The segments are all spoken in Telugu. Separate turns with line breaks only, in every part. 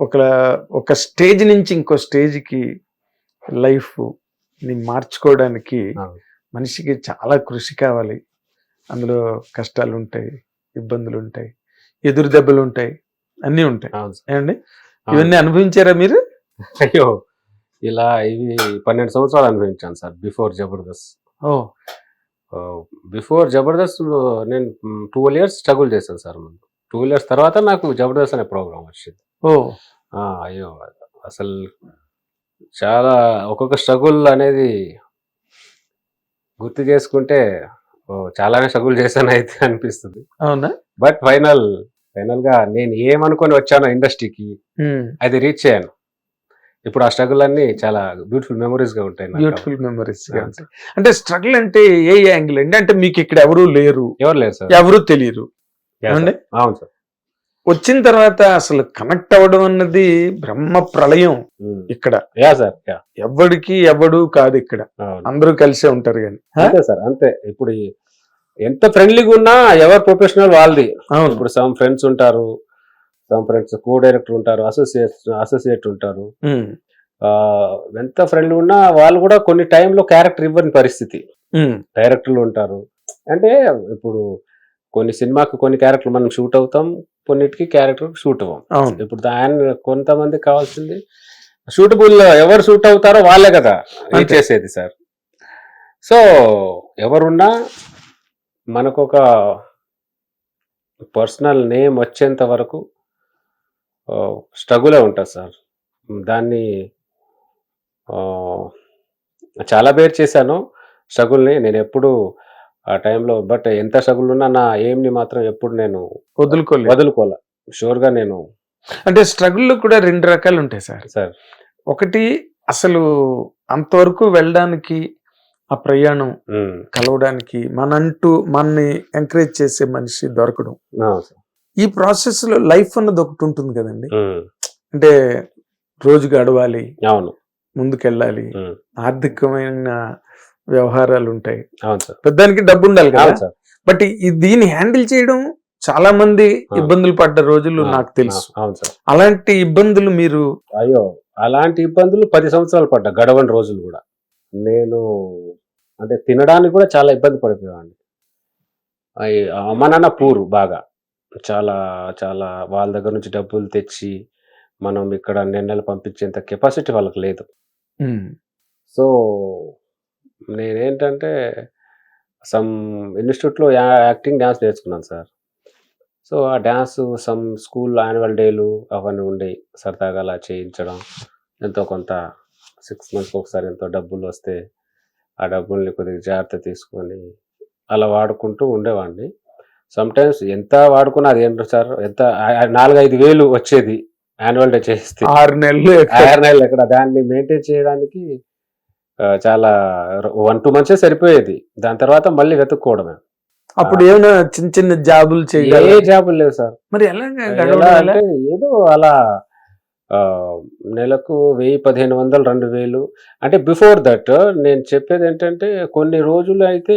ఒక ఒక స్టేజ్ నుంచి ఇంకో స్టేజ్కి లైఫ్ని మార్చుకోవడానికి. మనిషికి చాలా కృషి కావాలి. అందులో కష్టాలు ఉంటాయి ఇబ్బందులు ఉంటాయి ఎదురు దెబ్బలు ఉంటాయి. అన్నీ ఉంటాయి. ఏమండి. ఇవన్నీ అనుభవించారా మీరు?
అయ్యో ఇలా ఇవి పన్నెండు సంవత్సరాలు అనుభవించాను సార్ బిఫోర్ జబర్దస్త్.
ఓ.
బిఫోర్ జబర్దస్త్ నేను ట్వెల్వ్ ఇయర్స్ స్ట్రగుల్ చేశాను సార్ ముందు. ట్వెల్వ్ ఇయర్స్ తర్వాత నాకు జబర్దస్త్ అనే ప్రోగ్రామ్ వచ్చింది.
ఓ.
ఆ, అయ్యో అసలు చాలా ఒక్కొక్క స్ట్రగుల్ అనేది గుర్తు చేసుకుంటే ఓ, చాలానే స్ట్రగుల్ చేశాను అయితే అనిపిస్తుంది.
అవునా?
బట్ ఫైనల్ ఫైనల్గా నేను ఏమనుకొని వచ్చానో ఇండస్ట్రీకి అది రీచ్ అయ్యాను ఇప్పుడు ఆ స్ట్రగుల్ అన్ని చాలా బ్యూటిఫుల్ మెమరీస్గా ఉంటాయి.
బ్యూటిఫుల్ మెమరీస్ అంటే స్ట్రగుల్ అంటే ఏ యాంగిల్ అండి? అంటే మీకు ఇక్కడ ఎవరు లేరు.
ఎవరు లేదు సార్?
ఎవరు తెలియరు.
అవును సార్.
వచ్చిన తర్వాత అసలు కనెక్ట్ అవ్వడం అన్నది బ్రహ్మ ప్రళయం ఇక్కడ.
Yeah sir yeah.
ఎవడికి ఎవడు కాదు ఇక్కడ. అందరూ కలిసే ఉంటారు కానీ.
అంతే సార్ అంతే. ఇప్పుడు ఎంత ఫ్రెండ్లీగా ఉన్నా ఎవరు ప్రొఫెషనల్ వాళ్ళది. ఇప్పుడు సమ్ ఫ్రెండ్స్ ఉంటారు సమ్ ఫ్రెండ్స్ కో డైరెక్టర్ ఉంటారు అసోసియేట్ అసోసియేట్ ఉంటారు. ఎంత ఫ్రెండ్లీ ఉన్నా వాళ్ళు కూడా కొన్ని టైంలో క్యారెక్టర్ ఇవ్వని పరిస్థితి. డైరెక్టర్లు ఉంటారు. అంటే ఇప్పుడు కొన్ని సినిమాకి కొన్ని క్యారెక్టర్లు మనం షూట్ అవుతాం కొన్నిటికి క్యారెక్టర్ షూట్ అవ్వం ఇప్పుడు ఆయన కొంతమంది కావాల్సింది షూటబుల్ ఎవరు షూట్ అవుతారో వాళ్ళే కదా చేసేది సార్. సో ఎవరున్నా మనకు ఒక పర్సనల్ నేమ్ వచ్చేంత వరకు స్ట్రగులే ఉంటుంది సార్. దాన్ని చాలా పేరు చేశాను. స్ట్రగుల్ని నేను ఎప్పుడు ఆ టైంలో బట్ ఎంత స్ట్రగుల్ ఉన్నా నా ఎయిమ్ని మాత్రం ఎప్పుడు నేను
వదులుకోలేదు
వదులుకోలే. షూర్గా నేను
అంటే స్ట్రగుల్ కూడా రెండు రకాలు ఉంటాయి సార్.
సార్.
ఒకటి అసలు అంతవరకు వెళ్ళడానికి ఆ ప్రయాణం కలవడానికి మనంటూ మనని ఎంకరేజ్ చేసే మనిషి దొరకడం. ఈ ప్రాసెస్లో లైఫ్ అన్నది ఒకటి ఉంటుంది కదండి. అంటే రోజు గడవాలి
అవును.
ముందుకెళ్ళాలి ఆర్థికమైన వ్యవహారాలు ఉంటాయి
అవును సార్.
పెద్దానికి డబ్బు ఉండాలి కదా బట్ దీన్ని హ్యాండిల్ చేయడం చాలా మంది. ఇబ్బందులు పడ్డ రోజులు నాకు తెలుసు.
ఆ, అవును సార్.
అలాంటి ఇబ్బందులు మీరు
అయ్యో అలాంటి ఇబ్బందులు పది సంవత్సరాలు పడ్డా గడవని రోజులు కూడా. నేను అంటే తినడానికి కూడా చాలా ఇబ్బంది పడిపోయామండి అయ్యి- అమ్మ నాన్న పూరు బాగా. చాలా చాలా వాళ్ళ దగ్గర నుంచి డబ్బులు తెచ్చి మనం ఇక్కడ నెలలు పంపించేంత కెపాసిటీ వాళ్ళకి లేదు. సో నేనేంటంటే సమ్ ఇన్స్టిట్యూట్లో యాక్టింగ్ డ్యాన్స్ నేర్చుకున్నాను సార్. సో ఆ డ్యాన్స్ సమ్ స్కూల్ యాన్యువల్ డేలు అవన్నీ ఉండే సరదాగా అలా చేయించడం ఎంతో కొంత సిక్స్ మంత్స్కి ఒకసారి ఎంతో డబ్బులు వస్తే ఆ డబ్బుల్ని కొద్దిగా జాగ్రత్త తీసుకొని అలా వాడుకుంటూ ఉండేవాడిని. సమ్ టైమ్స్ ఎంత వాడుకున్నా అది ఏంటో సార్ ఎంత నాలుగైదు వేలు వచ్చేది యాన్యువల్ డే చేస్తే.
ఆరు నెలలు
ఆరు నెలలు ఎక్కడ దాన్ని మెయింటైన్ చేయడానికి చాలా వన్ టూ మంత్సే సరిపోయేది. దాని తర్వాత మళ్ళీ వెతుక్కోవడమే.
అప్పుడు ఏమైనా చిన్న చిన్న జాబులు
ఏ
చేయాలి
జాబులు లేవు సార్.
మరి ఎలా?
అంటే ఏదో అలా నెలకు వెయ్యి పదిహేను వందలు రెండు వేలు. అంటే బిఫోర్ దట్ నేను చెప్పేది ఏంటంటే కొన్ని రోజులు అయితే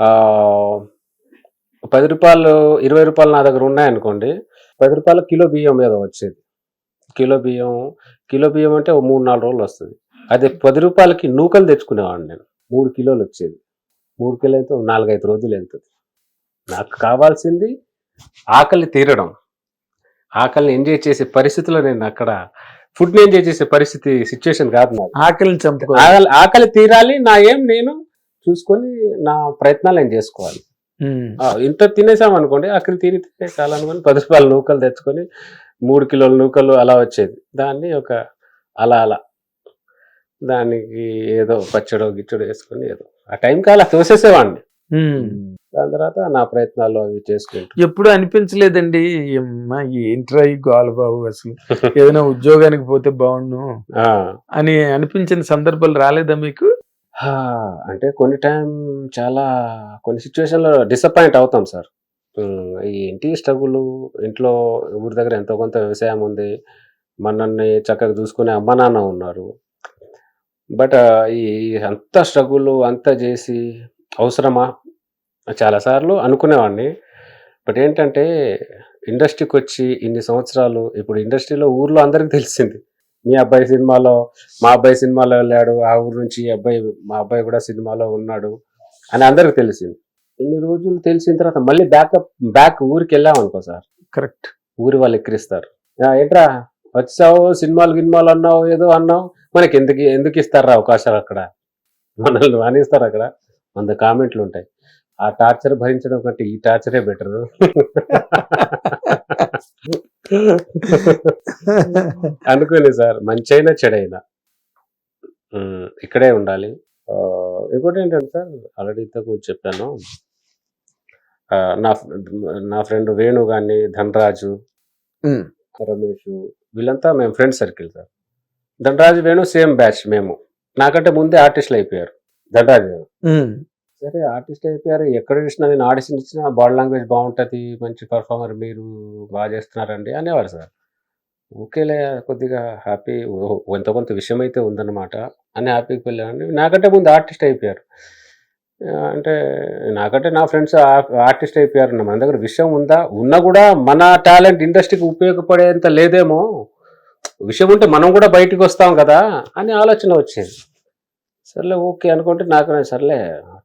ఆ, పది రూపాయలు ఇరవై రూపాయలు నా దగ్గర ఉన్నాయనుకోండి పది రూపాయల కిలో బియ్యం మీద వచ్చేది. కిలో బియ్యం కిలో బియ్యం అంటే మూడు నాలుగు రోజులు వస్తుంది. అదే పది రూపాయలకి నూకలు తెచ్చుకునేవాడిని నేను. మూడు కిలోలు వచ్చేది. మూడు కిలో అయితే నాలుగైదు రోజులు వెళ్తుంది. నాకు కావాల్సింది ఆకలి తీరడం. ఆకలిని ఎంజాయ్ చేసే పరిస్థితిలో నేను అక్కడ ఫుడ్ని ఎంజాయ్ చేసే పరిస్థితి సిచ్యువేషన్ కాదు నాకు
ఆకలిని చంపుకో
ఆకలి ఆకలి తీరాలి నా ఏం నేను చూసుకొని నా ప్రయత్నాలు నేను చేసుకోవాలి. ఇంత తినేసాం అనుకోండి ఆకలి తీరితే చాలనుకొని పది రూపాయల నూకలు తెచ్చుకొని మూడు కిలోల నూకలు అలా వచ్చేది. దాన్ని ఒక అలా అలా దానికి ఏదో పచ్చడో గిచ్చడో వేసుకొని ఏదో. ఆ టైంకి అలా తోసేసేవాడిని. దాని తర్వాత నా ప్రయత్నాలు అవి చేసుకుంటూ.
ఎప్పుడు అనిపించలేదండి. అమ్మా ఏంట్రా ఈ గోల బాబు అసలు? ఏదైనా ఉద్యోగానికి పోతే బాగుండు. అని అనిపించిన సందర్భాలు రాలేదా మీకు?
అంటే కొన్ని టైం చాలా కొన్ని సిచ్యువేషన్లో డిసప్పాయింట్ అవుతాం సార్. ఇంటి స్ట్రగుల్ ఇంట్లో ఊరి దగ్గర ఎంతో కొంత వ్యవసాయం ఉంది. మనల్ని చక్కగా చూసుకునే అమ్మ నాన్న ఉన్నారు. బట్ ఈ అంత స్ట్రగుల్ అంతా చేసి అవసరమా? చాలాసార్లు అనుకునేవాడిని. బట్ ఏంటంటే ఇండస్ట్రీకి వచ్చి ఇన్ని సంవత్సరాలు ఇప్పుడు ఇండస్ట్రీలో ఊర్లో అందరికి తెలిసింది. మీ అబ్బాయి సినిమాలో మా అబ్బాయి సినిమాలో వెళ్ళాడు ఆ ఊరు నుంచి ఈ అబ్బాయి మా అబ్బాయి కూడా సినిమాలో ఉన్నాడు అని అందరికి తెలిసింది. ఇన్ని రోజులు తెలిసిన తర్వాత మళ్ళీ బ్యాకప్ బ్యాక్ ఊరికి వెళ్ళాం అనుకో సార్.
కరెక్ట్.
ఊరి వాళ్ళు ఎక్కిరిస్తారు. "ఆ, ఏంట్రా వచ్చావు సినిమాలు గినిమాలు అన్నావు ఏదో అన్నావు. మనకి ఎందుకు ఎందుకు ఇస్తారా అవకాశాలు అక్కడ? మనల్ని అనిస్తారు అక్కడ? వంద కామెంట్లు ఉంటాయి. ఆ టార్చర్ భరించడం కంటే ఈ టార్చరే బెటర్. అనుకోలే సార్ మంచైనా చెడైనా. ఇక్కడే ఉండాలి. ఇంకోటి ఏంటంటే సార్ ఆల్రెడీ ఇంతకు చెప్పాను. నా నా ఫ్రెండ్ వేణు కానీ ధనరాజు రమేష్ వీళ్ళంతా మేము friend circle sir. Dhanaraju Venu same batch మేము. నాకంటే ముందే ఆర్టిస్టులు అయిపోయారు. ధనరాజు వేణు. సరే ఆర్టిస్ట్ అయిపోయారు. ఎక్కడ చూసినా నేను ఆడిషన్ ఇచ్చినా బాడీ లాంగ్వేజ్ బాగుంటుంది మంచి పర్ఫార్మర్ మీరు బాగా చేస్తున్నారండి అనేవారు సార్. ఓకేలే కొద్దిగా హ్యాపీ కొంత కొంత విషయం అయితే ఉందన్నమాట అని హ్యాపీకి వెళ్ళాను నాకంటే ముందు ఆర్టిస్ట్ అయిపోయారు. అంటే నాకంటే నా ఫ్రెండ్స్ ఆర్టిస్ట్ అయిపోయారు మన దగ్గర విషయం ఉందా? ఉన్నా కూడా మన టాలెంట్ ఇండస్ట్రీకి ఉపయోగపడేంత లేదేమో. విషయం ఉంటే మనం కూడా బయటికి వస్తాం కదా అని ఆలోచన వచ్చేది. సర్లే ఓకే అనుకుంటే నాకు సర్లే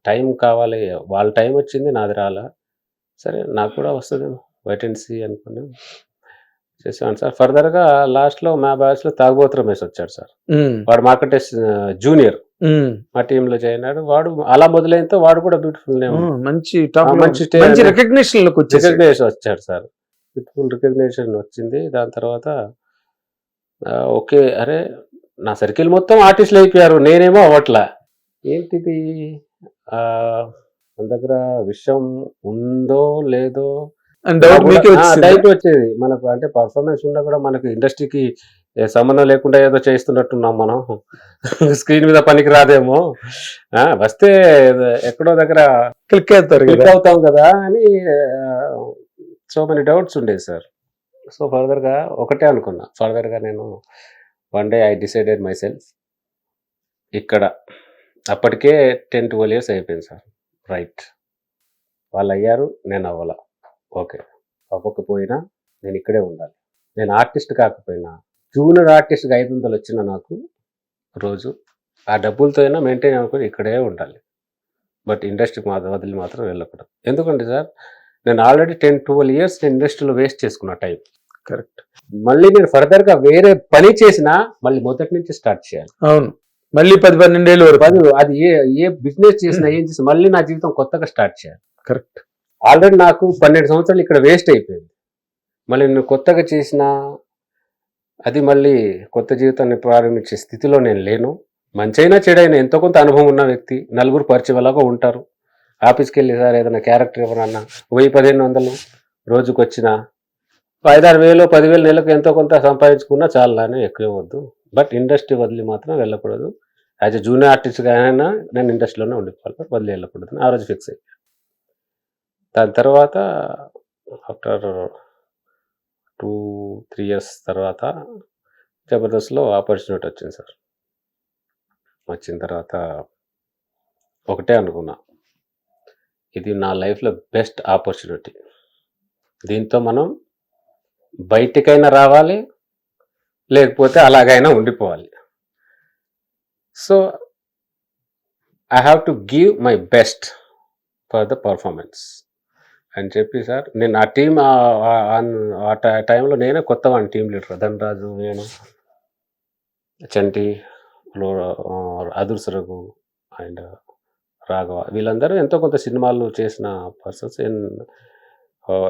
టైం కావాలి వాళ్ళ టైం వచ్చింది నాది రాలా. సరే నాకు కూడా వస్తుందేమో వెయిట్ అండ్ సీ అనుకుని చేసాను సార్. ఫర్దర్గా లాస్ట్లో మా బ్యాచ్లో తాగుబోతు రమేష్ వచ్చాడు సార్. వాడు మాకంటే జూనియర్. మా టీంలో జాయిన్ అయ్యాడు వాడు అలా మొదలైనతో వాడు కూడా బ్యూటిఫుల్ నేమ్
మంచి
మంచి
మంచి రికగ్నిషన్
రికగ్నేషన్ వచ్చాడు సార్. బ్యూటిఫుల్ రికగ్నేషన్ వచ్చింది. దాని తర్వాత ఓకే అరే నా సర్కిల్ మొత్తం ఆర్టిస్టులు అయిపోయారు నేనేమో అవ్వట్లా. ఏంటిది? మన దగ్గర విషయం ఉందో లేదో
డౌట్ వచ్చిందా?
మనకు అంటే పర్ఫార్మెన్స్ ఉన్నా కూడా మనకు ఇండస్ట్రీకి సంబంధం లేకుండా ఏదో చేస్తున్నట్టున్నాం మనం. స్క్రీన్ మీద పనికి రాదేమో వస్తే ఎక్కడో దగ్గర
క్లిక్ అవుతారు
క్లిక్ అవుతాం కదా అని సో మెనీ డౌట్స్ ఉండేది సార్. సో ఫర్దర్గా ఒకటే అనుకున్నా. ఫర్దర్గా నేను one day I decided myself ఇక్కడ అప్పటికే టెన్ ట్వెల్వ్ ఇయర్స్ అయిపోయింది సార్. రైట్. వాళ్ళు అయ్యారు నేను అవ్వాల. ఓకే. అవ్వకపోయినా నేను ఇక్కడే ఉండాలి. నేను ఆర్టిస్ట్ కాకపోయినా జూనియర్ ఆర్టిస్ట్గా ఐదు వందలు వచ్చిన నాకు రోజు ఆ డబ్బులతో అయినా మెయింటైన్ అనుకుని ఇక్కడే ఉండాలి. బట్ ఇండస్ట్రీకి మాత్రం వదిలి మాత్రం వెళ్ళకూడదు. ఎందుకంటే సార్ నేను ఆల్రెడీ టెన్ ట్వెల్వ్ ఇయర్స్ నేను ఇండస్ట్రీలో వేస్ట్ చేసుకున్న టైం
కరెక్ట్
మళ్ళీ నేను ఫర్దర్గా వేరే పని చేసినా మళ్ళీ మొదటి నుంచి స్టార్ట్ చేయాలి.
అవును. మళ్ళీ పది పన్నెండేళ్ళు వరకు.
పది అది ఏ ఏ బిజినెస్ చేసినా ఏం చేసినా మళ్ళీ నా జీవితం కొత్తగా స్టార్ట్ చేయాలి.
కరెక్ట్
ఆల్రెడీ నాకు పన్నెండు సంవత్సరాలు ఇక్కడ వేస్ట్ అయిపోయింది. మళ్ళీ నేను కొత్తగా చేసిన అది మళ్ళీ కొత్త జీవితాన్ని ప్రారంభించే స్థితిలో నేను లేను. మంచైనా చెడైనా ఎంతో కొంత అనుభవం ఉన్న వ్యక్తి నలుగురు పరిచయం అలాగా ఉంటారు. ఆఫీస్కి వెళ్ళి సార్ ఏదైనా క్యారెక్టర్ ఎవరన్నా వెయ్యి పదిహేను వందలు రోజుకు వచ్చిన ఐదారు వేలు పదివేలు నెలకు ఎంతో కొంత సంపాదించుకున్నా చాలానే ఎక్కువ వద్దు బట్ ఇండస్ట్రీ వదిలి మాత్రం వెళ్ళకూడదు. యాజ్ ఎ జూనియర్ ఆర్టిస్ట్గా అయినా నేను ఇండస్ట్రీలోనే ఉండిపోవాలి. వదిలి వెళ్ళకూడదు. ఆ రోజు ఫిక్స్ అయ్యి. దాని తర్వాత ఆఫ్టర్ టూ త్రీ ఇయర్స్ తర్వాత జబర్దస్త్లో ఆపర్చునిటీ వచ్చింది సార్. వచ్చిన తర్వాత ఒకటే అనుకున్నా. ఇది నా లైఫ్లో బెస్ట్ ఆపర్చునిటీ. దీంతో మనం బయటికైనా రావాలి లేకపోతే అలాగైనా ఉండిపోవాలి. So I have to give my best for the performance అని చెప్పి సార్ నేను ఆ టీం ఆ టైంలో నేనే కొత్త వాడిని టీం లీడర్. ధనరాజు నేను చంటి అదుర్సరగు అండ్ రాఘవ. వీళ్ళందరూ ఎంతో కొంత సినిమాలు చేసిన పర్సన్స్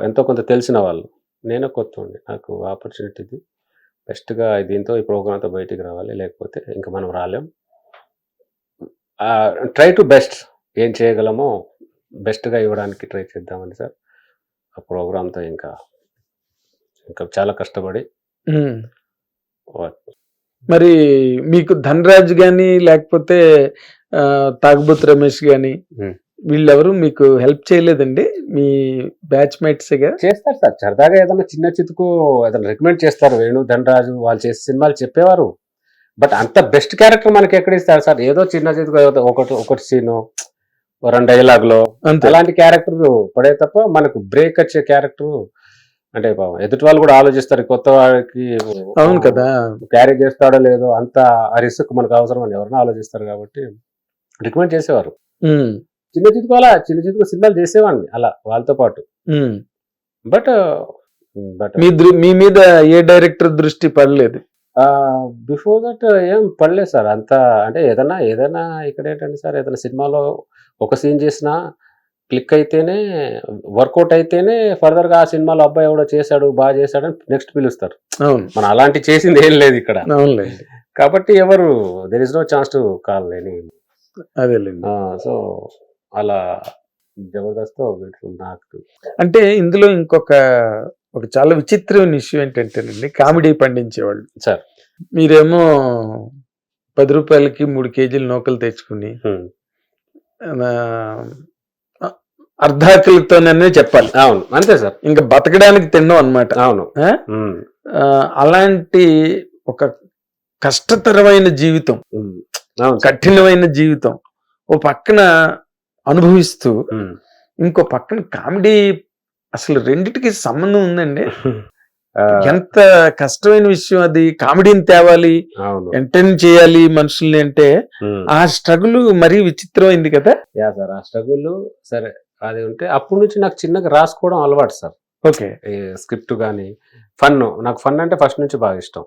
ఎంతో కొంత తెలిసిన వాళ్ళు. నేనే కొత్త ఉండి నాకు ఆపర్చునిటీ ఇది. బెస్ట్గా దీంతో ఈ ప్రోగ్రామ్తో బయటికి రావాలి. లేకపోతే ఇంకా మనం రాలేం. ట్రై టు బెస్ట్ ఏం చేయగలమో బెస్ట్గా ఇవ్వడానికి ట్రై చేద్దామని సార్. ఆ ప్రోగ్రామ్తో ఇంకా ఇంకా చాలా కష్టపడి.
మరి మీకు ధనరాజ్ గాని లేకపోతే తాగుబోతు రమేష్ గాని. వీళ్ళెవరు మీకు హెల్ప్ చేయలేదండి. మీ బ్యాచ్గా.
చేస్తారు సార్. సరదాగా ఏదైనా చిన్న చితుకు ఏదైనా రికమెండ్ చేస్తారు. వేణు ధనరాజు వాళ్ళు చేసే సినిమాలు చెప్పేవారు. బట్ అంత బెస్ట్ క్యారెక్టర్ మనకి ఎక్కడ ఇస్తారు సార్? ఏదో చిన్న చితుకు ఒకటి ఒకటి సీను రెండు డైలాగ్లో
అంతే.
అలాంటి క్యారెక్టర్ పడే తప్ప మనకు బ్రేక్ వచ్చే క్యారెక్టర్ అంటే పాపం ఎదుటి వాళ్ళు కూడా ఆలోచిస్తారు. కొత్త వాడికి
అవును కదా.
క్యారీ చేస్తాడో లేదో అంత ఆ రిస్క్ మనకు అవసరం అని ఎవరైనా ఆలోచిస్తారు కాబట్టి. రికమెండ్ చేసేవారు. చిన్న చితుకు అలా చిన్న చితుకు సినిమాలు చేసేవాడిని అలా వాళ్ళతో పాటు. బట్ బట్
మీ మీ మీద ఏ డైరెక్టర్ దృష్టి పడలేదు?
బిఫోర్ దట్ ఏం పడలేదు సార్. అంత అంటే ఏదైనా ఏదైనా ఇక్కడ ఏంటంటే సార్ ఏదైనా సినిమాలో ఒక సీన్ చేసినా క్లిక్ అయితేనే వర్కౌట్ అయితేనే ఫర్దర్గా ఆ సినిమాలో అబ్బాయి ఎవడో చేశాడు బాగా చేశాడు అని నెక్స్ట్ పిలుస్తారు. మనం అలాంటి చేసింది ఏం లేదు ఇక్కడ. కాబట్టి ఎవరు there is no chance to call any
అదేలేండి
సో అలా జబర్దస్త్ బ్యూటిఫుల్ నాకు.
అంటే ఇందులో ఇంకొక ఒక చాలా విచిత్రమైన ఇష్యూ ఏంటంటేనండి కామెడీ పండించేవాళ్ళు.
సార్.
మీరేమో పది రూపాయలకి మూడు కేజీలు నూకలు తెచ్చుకుని ఆ, అర్ధాకలితోనే చెప్పాలి.
అవును అంతే సార్.
ఇంకా బతకడానికి తిన్నాం అనమాట
అవును.
అలాంటి ఒక కష్టతరమైన జీవితం. కఠినమైన జీవితం. ఓ పక్కన అనుభవిస్తూ. ఇంకో పక్కన కామెడీ అసలు రెండిటికి సంబంధం ఉందండి. ఎంత కష్టమైన విషయం అది. కామెడీని తేవాలి
అవును.
ఎంటర్టైన్ చేయాలి మనుషుల్ని అంటే. ఆ స్ట్రగుల్ మరీ విచిత్రమైంది కదా.
యా సార్ ఆ స్ట్రగుల్ సరే అది ఉంటే అప్పటి నుంచి నాకు చిన్నగా రాసుకోవడం అలవాటు సార్.
ఓకే.
స్క్రిప్ట్ కానీ ఫన్ నాకు ఫన్ అంటే ఫస్ట్ నుంచి బాగా ఇష్టం.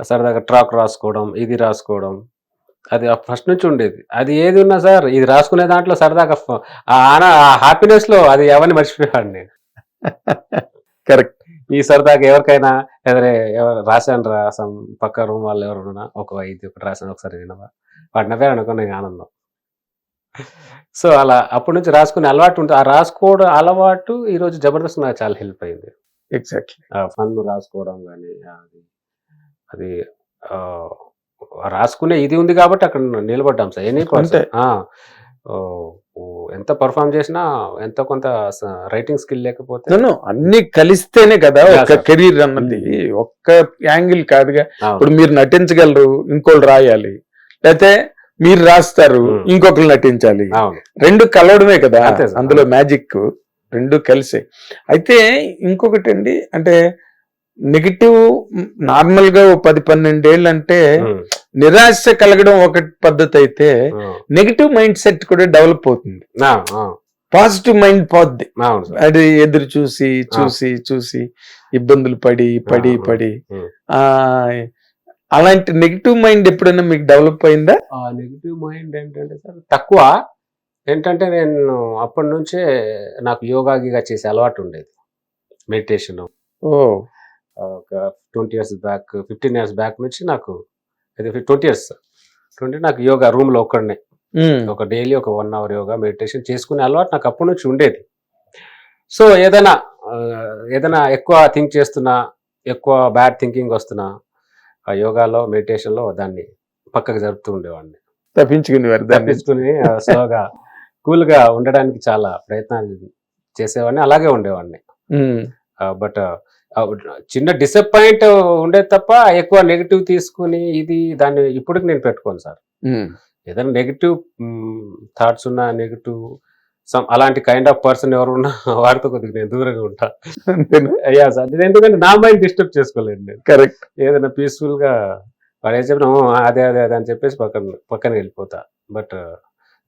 సరదాగా ట్రాక్ రాసుకోవడం ఇది రాసుకోవడం అది ఫస్ట్ నుంచి ఉండేది. అది ఏది ఉన్నా సార్ ఇది రాసుకునే దాంట్లో సరదాగా ఆ ఆన ఆ హ్యాపీనెస్లో అది ఎవరిని మర్చిపోయాడు నేను.
కరెక్ట్
ఈ సరదాగా ఎవరికైనా ఎదరే ఎవరు రాశాను రాసాం పక్క రూమ్ వాళ్ళు ఎవరున్నా ఒక ఇది ఒకటి రాశాను ఒకసారి వినవా? వాటి నవ్వారు అనుకున్న ఆనందం. సో అలా అప్పటి నుంచి రాసుకునే అలవాటు ఉంటుంది ఆ రాసుకోవడం అలవాటు ఈ రోజు జబర్దస్త్ నాకు చాలా హెల్ప్ అయింది.
ఎగ్జాక్ట్లీ
ఆ ఫన్ రాసుకోవడం కానీ అది అది ఆ, రాసుకునే ఇది ఉంది కాబట్టి అక్కడ నిలబడ్డాం సార్ ఎనీ
అంతే.
ఎంత పర్ఫామ్ చేసినా ఎంత కొంత రైటింగ్ స్కిల్ లేకపోతే
నేను అన్ని కలిస్తేనే కదా ఒక. కెరీర్ అన్నది ఒక్క యాంగిల్ కాదుగా. ఇప్పుడు మీరు నటించగలరు ఇంకోళ్ళు రాయాలి లేకపోతే మీరు రాస్తారు. ఇంకొకరు నటించాలి రెండు కలవడమే కదా. అందులో మ్యాజిక్ రెండు కలిసే అయితే ఇంకొకటి అండి అంటే నెగిటివ్ నార్మల్గా ఓ పది పన్నెండేళ్ళు అంటే నిరాశ కలగడం ఒక పద్ధతి అయితే. నెగిటివ్ మైండ్ సెట్ కూడా డెవలప్ అవుతుంది. పాజిటివ్ మైండ్ పోద్ది. అది ఎదురు చూసి చూసి చూసి ఇబ్బందులు పడి పడి పడి. ఆ అలాంటి నెగిటివ్ మైండ్ ఎప్పుడైనా మీకు డెవలప్ అయిందా?
నెగిటివ్ మైండ్ ఏంటంటే సార్ తక్కువ. ఏంటంటే నేను అప్పటి నుంచే నాకు యోగా గీగా చేసే అలవాటు ఉండేది. మెడిటేషన్.
ఓ.
ఒక twenty years back fifteen years back నుంచి నాకు ఇది ట్వంటీ ఇయర్స్ ట్వంటీ నాకు యోగా రూమ్లో ఒక్కడనే ఒక డైలీ ఒక వన్ అవర్ యోగా మెడిటేషన్ చేసుకునే అలవాటు నాకు అప్పటి నుంచి ఉండేది. సో ఏదైనా ఏదైనా ఎక్కువ థింక్ చేస్తున్నా ఎక్కువ బ్యాడ్ థింకింగ్ వస్తున్నా ఆ యోగాలో మెడిటేషన్లో దాన్ని పక్కకు జరుపుతూ ఉండేవాడిని.
తప్పించుకునేవారు
తప్పించుకుని స్లోగా కూల్గా ఉండడానికి చాలా ప్రయత్నాలు చేసేవాడిని అలాగే ఉండేవాడిని. బట్ చిన్న డిసప్పాయింట్ ఉండేది తప్ప ఎక్కువ నెగిటివ్ తీసుకుని ఇది దాన్ని ఇప్పటికి నేను పెట్టుకోను సార్. ఏదైనా నెగిటివ్ థాట్స్ ఉన్నా నెగిటివ్ సమ్ అలాంటి కైండ్ ఆఫ్ పర్సన్ ఎవరు ఉన్నా వాడితో కొద్దిగా నేను దూరంగా ఉంటా. అయ్యా సార్ నేను ఎందుకంటే నా మైండ్ డిస్టర్బ్ చేసుకోలేను నేను.
కరెక్ట్
ఏదైనా పీస్ఫుల్గా వాడు ఏం చెప్పినా "ఓ, అదే అదే అదే అని చెప్పేసి పక్కన పక్కన వెళ్ళిపోతా. బట్